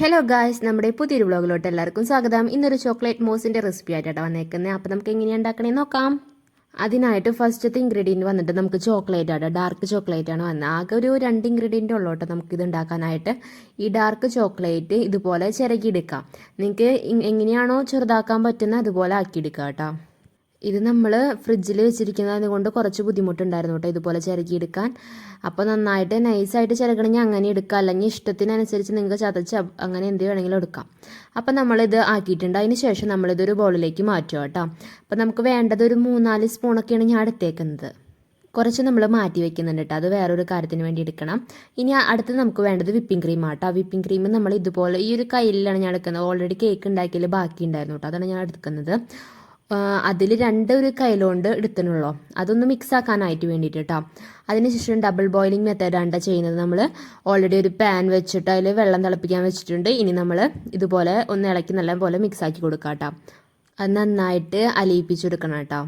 Hello guys നമ്മുടെ പുതിയൊരു വ്ളോഗിലോട്ട് എല്ലാവർക്കും സ്വാഗതം. ഇന്നൊരു ചോക്ലേറ്റ് മോസിന്റെ റെസിപ്പി ആയിട്ടാണ് വന്നേക്കുന്നത് അപ്പോൾ നമുക്ക് എങ്ങനെയാണ് ഉണ്ടാക്കണേ നോക്കാം. അതിനായിട്ട് ഫസ്റ്റത്തെ ഇൻഗ്രീഡിയന്റ് വന്നിട്ട് നമുക്ക് ചോക്ലേറ്റ് ആണ് ഡാർക്ക് ചോക്ലേറ്റ് ആണ് വന്നത് ആകെ ഒരു രണ്ട് ഇൻഗ്രീഡിയന്റ് ഉള്ളോട്ട് നമുക്ക് ഇത് ഉണ്ടാക്കാനായിട്ട്. ഈ ഡാർക്ക് ചോക്ലേറ്റ് ഇതുപോലെ ചിരകിയെടുക്കാം. നിങ്ങൾക്ക് എങ്ങനെയാണോ ചെറുതാക്കാൻ പറ്റുന്നത് അതുപോലെ ആക്കിയെടുക്കാം കേട്ടോ. ഇത് നമ്മൾ ഫ്രിഡ്ജിൽ വെച്ചിരിക്കുന്നത് കൊണ്ട് കുറച്ച് ബുദ്ധിമുട്ടുണ്ടായിരുന്നു കേട്ടോ ഇതുപോലെ ചിരകിയെടുക്കാൻ അപ്പോൾ നന്നായിട്ട് നൈസായിട്ട് ചിരകണമെങ്കിൽ അങ്ങനെ എടുക്കാം. അല്ലെങ്കിൽ ഇഷ്ടത്തിനനുസരിച്ച് നിങ്ങൾക്ക് ചതച്ച് അങ്ങനെ എന്ത് വേണമെങ്കിലും എടുക്കാം. അപ്പോൾ നമ്മളിത് ആക്കിയിട്ടുണ്ട്. അതിന് ശേഷം നമ്മളിതൊരു ബോളിലേക്ക് മാറ്റുക കേട്ടോ അപ്പോൾ നമുക്ക് വേണ്ടത് ഒരു മൂന്നാൽ സ്പൂണൊക്കെയാണ് ഞാൻ എടുത്തേക്കുന്നത്. കുറച്ച് നമ്മൾ മാറ്റി വെക്കുന്നുണ്ട് കേട്ടോ അത് വേറൊരു കാര്യത്തിന് വേണ്ടി എടുക്കണം. ഇനി അടുത്ത് നമുക്ക് വേണ്ടത് വിപ്പിംഗ് ക്രീം ആട്ടോ വിപ്പിംഗ് ക്രീം നമ്മൾ ഇതുപോലെ ഈ ഒരു കയ്യിലാണ് ഞാൻ എടുക്കുന്നത്. ഓൾറെഡി കേക്ക് ഉണ്ടാക്കിയതിൽ ബാക്കി ഉണ്ടായിരുന്നു കേട്ടോ അതാണ് ഞാൻ എടുക്കുന്നത്. അതിൽ രണ്ട് ഒരു കയ്യിലുകൊണ്ട് എടുത്തിനുള്ളൂ അതൊന്ന് മിക്സ് ആക്കാനായിട്ട് വേണ്ടിയിട്ട് കേട്ടോ അതിനുശേഷം ഡബിൾ ബോയിലിംഗ് മെത്തേഡാണ് ചെയ്യുന്നത് നമ്മൾ ഓൾറെഡി ഒരു പാൻ വെച്ചിട്ട് അതിൽ വെള്ളം തിളപ്പിക്കാൻ വെച്ചിട്ടുണ്ട്. ഇനി നമ്മൾ ഇതുപോലെ ഒന്ന് ഇളക്കി നല്ലപോലെ മിക്സ് ആക്കി കൊടുക്കാം കേട്ടോ അത് നന്നായിട്ട് അലിയിപ്പിച്ചെടുക്കണം കേട്ടോ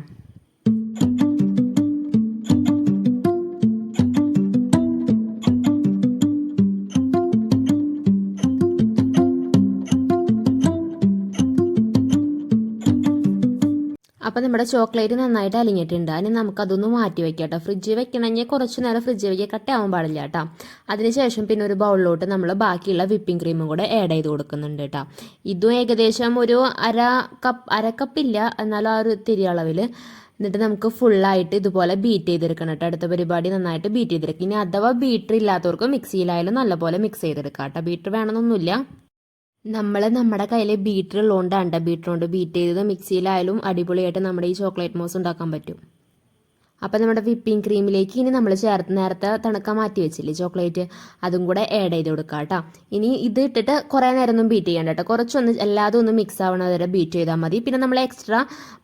അപ്പോൾ നമ്മുടെ ചോക്ലേറ്റ് നന്നായിട്ട് അലിഞ്ഞിട്ടുണ്ട്. അതിന് നമുക്കതൊന്ന് മാറ്റി വെക്കാം കേട്ടോ ഫ്രിഡ്ജിൽ വെക്കണമെങ്കിൽ കുറച്ച് നേരം ഫ്രിഡ്ജിൽ വയ്ക്കുക കട്ടയാവാൻ പാടില്ല കേട്ടോ. അതിനുശേഷം പിന്നെ ഒരു ബൗളിലോട്ട് നമ്മൾ ബാക്കിയുള്ള വിപ്പിംഗ് ക്രീമും കൂടെ ആഡ് ചെയ്ത് കൊടുക്കുന്നുണ്ട് കേട്ടോ. ഇതും ഏകദേശം ഒരു അര കപ്പ് അര കപ്പില്ല എന്നാലും ആ ഒരു തിരി അളവിൽ എന്നിട്ട് നമുക്ക് ഫുള്ളായിട്ട് ഇതുപോലെ ബീറ്റ് ചെയ്തെടുക്കണം കേട്ടോ. അടുത്ത പരിപാടി നന്നായിട്ട് ബീറ്റ് ചെയ്തെടുക്കും. ഇനി അഥവാ ബീറ്റർ ഇല്ലാത്തവർക്ക് മിക്സിയിലായാലും നല്ലപോലെ മിക്സ് ചെയ്തെടുക്കാം കേട്ടോ. ബീറ്റർ വേണമെന്നൊന്നുമില്ല. നമ്മൾ നമ്മുടെ കയ്യിൽ ബീറ്റർ ഉള്ളതുകൊണ്ടാണ് ബീറ്റർ കൊണ്ട് ബീറ്റ് ചെയ്തത് മിക്സിയിലായാലും അടിപൊളിയായിട്ട് നമ്മുടെ ഈ ചോക്ലേറ്റ് മോസ് ഉണ്ടാക്കാൻ പറ്റും. അപ്പം നമ്മുടെ വിപ്പിംഗ് ക്രീമിലേക്ക് ഇനി നമ്മൾ ചേർത്ത് നേരത്തെ തണുക്കാൻ മാറ്റി വെച്ചില്ലേ ചോക്ലേറ്റ് അതും കൂടെ ആഡ് ചെയ്ത് കൊടുക്കുക കേട്ടോ ഇനി ഇത് ഇട്ടിട്ട് കുറേ നേരം ഒന്നും ബീറ്റ് ചെയ്യണ്ട കേട്ടോ കുറച്ചൊന്ന് എല്ലാതും ഒന്ന് മിക്സ് ആവണ വരെ ബീറ്റ് ചെയ്താൽ മതി. പിന്നെ നമ്മൾ എക്സ്ട്രാ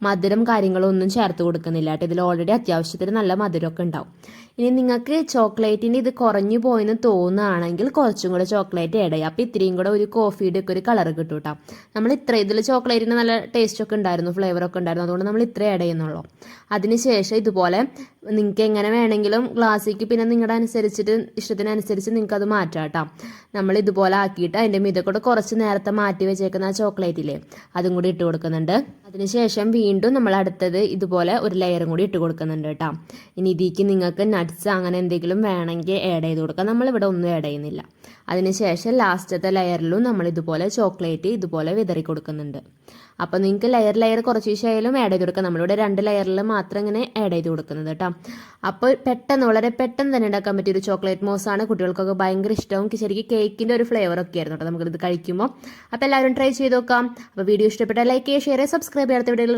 മധുരം കാര്യങ്ങളും ഒന്നും ചേർത്ത് കൊടുക്കുന്നില്ല കേട്ടോ ഇതിൽ ഓൾറെഡി അത്യാവശ്യത്തിന് നല്ല മധുരമൊക്കെ ഉണ്ടാവും. ഇനി നിങ്ങൾക്ക് ചോക്ലേറ്റിന്റെ ഇത് കുറഞ്ഞു പോയെന്ന് തോന്നുകയാണെങ്കിൽ കുറച്ചും കൂടെ ചോക്ലേറ്റ് ആഡ് ചെയ്യുക അപ്പോൾ ഇത്രയും കൂടെ ഒരു കോഫിയുടെ ഒക്കെ ഒരു കളർ കിട്ടും കേട്ടോ നമ്മൾ ഇത്ര ഇതിൽ ചോക്ലേറ്റിന് നല്ല ടേസ്റ്റ് ഒക്കെ ഉണ്ടായിരുന്നു ഫ്ലേവർ ഒക്കെ ഉണ്ടായിരുന്നു. അതുകൊണ്ട് നമ്മൾ ഇത്ര ആഡ് ചെയ്യുന്നുള്ളൂ. അതിനുശേഷം ഇതുപോലെ നിങ്ങൾക്ക് എങ്ങനെ വേണമെങ്കിലും ഗ്ലാസ്സിലേക്ക് പിന്നെ നിങ്ങളുടെ അനുസരിച്ചിട്ട് ഇഷ്ടത്തിനനുസരിച്ച് നിങ്ങൾക്ക് അത് മാറ്റാം കേട്ടോ നമ്മൾ ഇതുപോലെ ആക്കിയിട്ട് അതിന്റെ മീതെ കുറച്ച് നേരത്തെ മാറ്റി വെച്ചേക്കുന്ന ആ ചോക്ലേറ്റില്ലേ അതും കൂടി ഇട്ട് കൊടുക്കുന്നുണ്ട്. അതിനുശേഷം വീണ്ടും നമ്മൾ അടുത്തത് ഇതുപോലെ ഒരു ലെയറും കൂടി ഇട്ട് കൊടുക്കുന്നുണ്ട് കേട്ടോ. ഇനി ഇതിലേക്ക് നിങ്ങൾക്ക് നട്ട്സ് അങ്ങനെ എന്തെങ്കിലും വേണമെങ്കിൽ ആഡ് ചെയ്ത് കൊടുക്കാം. നമ്മളിവിടെ ഒന്നും ആഡ് ചെയ്യുന്നില്ല. അതിനുശേഷം ലാസ്റ്റത്തെ ലെയറിലും നമ്മൾ ഇതുപോലെ ചോക്ലേറ്റ് ഇതുപോലെ വിതറി കൊടുക്കുന്നുണ്ട്. അപ്പോൾ നിങ്ങൾക്ക് ലെയർ ലെയർ കുറച്ച് ശേഷം ആഡ് ചെയ്ത് കൊടുക്കാം. നമ്മളിവിടെ രണ്ട് ലെയറിൽ മാത്രം ഇങ്ങനെ ആഡ് ചെയ്ത് കൊടുക്കുന്നത് കേട്ടോ. അപ്പോൾ പെട്ടെന്ന് വളരെ പെട്ടെന്ന് തന്നെ ഉണ്ടാക്കാൻ പറ്റിയ ഒരു ചോക്ലേറ്റ് മോസാണ് കുട്ടികൾക്കൊക്കെ ഭയങ്കര ഇഷ്ടവും ശരിക്കും കേക്കിന്റെ ഒരു ഫ്ലേവർ ഒക്കെ ആയിരുന്നു കേട്ടോ. നമുക്കിത് കഴിക്കുമ്പോൾ അപ്പോൾ എല്ലാവരും ട്രൈ ചെയ്ത് നോക്കാം. അപ്പോൾ വീഡിയോ ഇഷ്ടപ്പെട്ടാൽ ലൈക്ക് ചെയ്യുക ഷെയർ സബ്സ്ക്രൈബ് ചെയ്യാത്ത വീഡിയോ